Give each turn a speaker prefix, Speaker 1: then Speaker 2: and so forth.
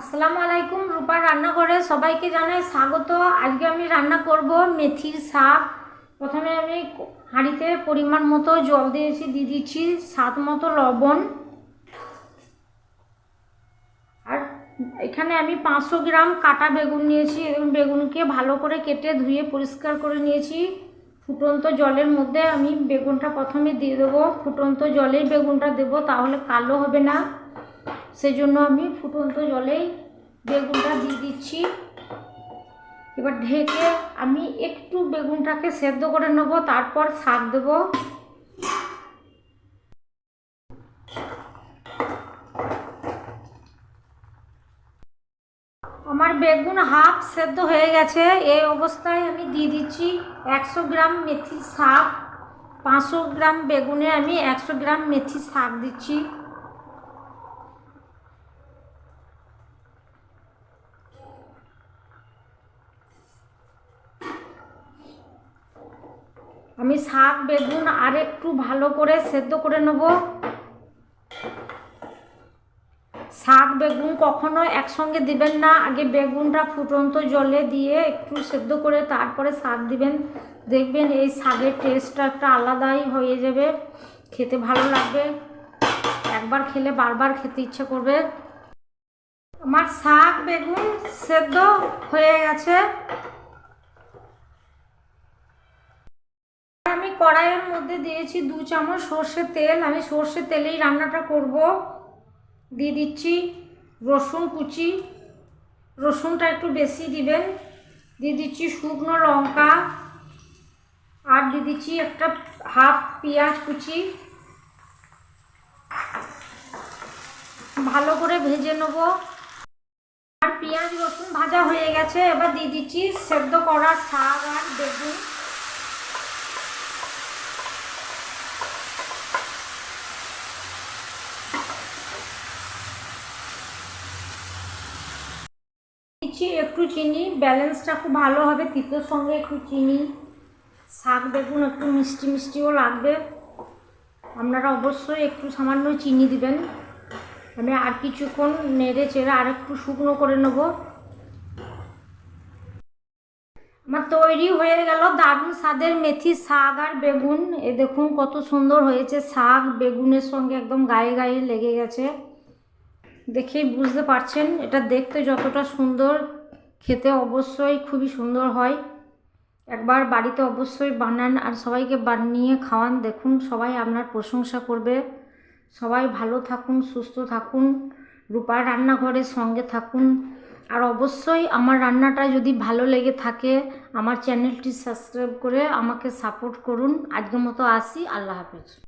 Speaker 1: আসসালামু আলাইকুম রূপার রান্নাঘরে সবাইকে জানাই স্বাগত। আজকে আমি রান্না করব মেথির শাক। প্রথমে আমি হাঁড়িতে পরিমাণ মতো জল দিয়েছি, দিয়ে দিচ্ছি স্বাদ মতো লবণ। আর এখানে আমি পাঁচশো গ্রাম কাটা বেগুন নিয়েছি, এবং বেগুনকে ভালো করে কেটে ধুয়ে পরিষ্কার করে নিয়েছি। ফুটন্ত জলের মধ্যে আমি বেগুনটা প্রথমে দিয়ে দেবো। ফুটন্ত জলেই বেগুনটা দেবো, তাহলে কালো হবে না। সেই জন্য আমি ফুটন্ত জলেই বেগুনটা দিয়ে দিচ্ছি। এবার ঢেকে আমি একটু বেগুনটাকে সেদ্ধ করে নেব, তারপর শাক দেবো। আমার বেগুন হাফ সেদ্ধ হয়ে গেছে, এই অবস্থায় আমি দিয়ে দিচ্ছি একশো গ্রাম মেথি শাক। পাঁচশো গ্রাম বেগুনে আমি একশো গ্রাম মেথি শাক দিচ্ছি। আমি শাক, বেগুন আর একটু ভালো করে সেদ্ধ করে নেব। শাক, বেগুন কখনো একসঙ্গে দিবেন না। আগে বেগুনটা ফুটন্ত জলে দিয়ে একটু সেদ্ধ করে তারপরে শাক দিবেন। দেখবেন এই শাকের টেস্টটা একটা আলাদাই হয়ে যাবে। খেতে ভালো লাগবে। একবার খেলে বারবার খেতে ইচ্ছে করবে। আমার শাক, বেগুন সেদ্ধ হয়ে গেছে আমি কড়াইয়ের মধ্যে দিয়েছি দু চামচ সর্ষের তেল। আমি সর্ষের তেলেই রান্নাটা করব। দিয়ে দিচ্ছি রসুন কুচি। রসুনটা একটু বেশি দিবেন। দিয়ে দিচ্ছি শুকনো লঙ্কা। আর দিয়ে দিচ্ছি একটা হাফ পেঁয়াজ কুচি। ভালো করে ভেজে নেব। আর পেঁয়াজ রসুন ভাজা হয়ে গেছে। এবার দিয়ে দিচ্ছি সেদ্ধ করা শাক আর বেগুন। দিচ্ছি, একটু চিনি, ব্যালেন্সটা খুব ভালো হবে, তিতোর সঙ্গে একটু চিনি, শাক বেগুন একটু মিষ্টি মিষ্টিও লাগবে। আপনারা অবশ্যই একটু সামান্য চিনি দিবেন। আমি আর কিছুক্ষণ নেড়ে চেড়ে আর একটু শুকনো করে নেব। আমার তৈরি হয়ে গেল দারুণ স্বাদের মেথি শাক আর বেগুন। এ দেখুন কত সুন্দর হয়েছে শাক। বেগুনের সঙ্গে একদম গায়ে গায়ে লেগে গেছে। দেখেই বুঝতে পারছেন, এটা দেখতে যতটা সুন্দর, খেতে অবশ্যই খুবই সুন্দর হয়। একবার বাড়িতে অবশ্যই বানান আর সবাইকে বানিয়ে খাওয়ান। দেখুন, সবাই আপনার প্রশংসা করবে। সবাই ভালো থাকুন, সুস্থ থাকুন, রূপার রান্নাঘরের সঙ্গে থাকুন। আর অবশ্যই আমার রান্নাটা যদি ভালো লেগে থাকে, আমার চ্যানেলটি সাবস্ক্রাইব করে আমাকে সাপোর্ট করুন। আজকের মতো আসি, আল্লাহ হাফেজ।